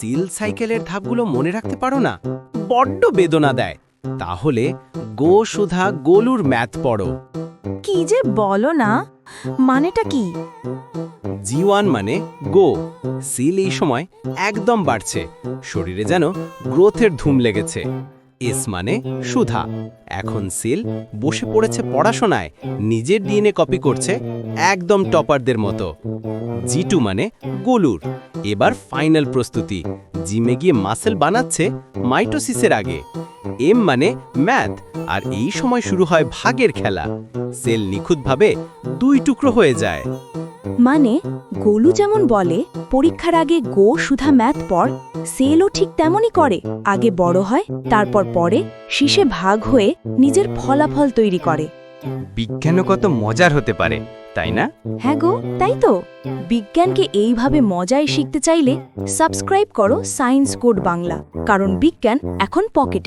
Seal সাইকেলের ধাপগুলো মনে রাখতে পারো না। বড্ড বেদনা দেয়। তাহলে গো সুধা গোলুর ম্যাথ পড়ো। কি যে বলো না? মানেটা কি? জি ওয়ান মানে গো। সিল এই সময় একদম বাড়ছে। শরীরে যেন গ্রোথের ধুম লেগেছে। এস মানে সুধা। এখন সিল বসে পড়েছে পড়াশোনায়, নিজের ডিএনএ কপি করছে একদম টপারদের মতো। জি টু মানে গোলুর। এবার ফাইনাল প্রস্তুতি। জিমে গিয়ে মাসেল বানাচ্ছে মাইটোসিসের আগে। এম মানে ম্যাথ, আর এই সময় শুরু হয় ভাগের খেলা। সেল নিখুঁতভাবে দুই টুকরো হয়ে যায়। মানে গোলু যেমন বলে পরীক্ষার আগে গো সুধা ম্যাথ পড় সেলও ঠিক তেমনই করে। আগে বড় হয় তারপর পরে শীষে ভাগ হয়ে নিজের ফলাফল তৈরি করে। বিজ্ঞানও কত মজার হতে পারে তাই না? হ্যাঁ গো তাই তো। বিজ্ঞানকে এইভাবে মজায় শিখতে চাইলে সাবস্ক্রাইব করো সায়েন্স কোড বাংলা কারণ বিজ্ঞান এখন পকেটে।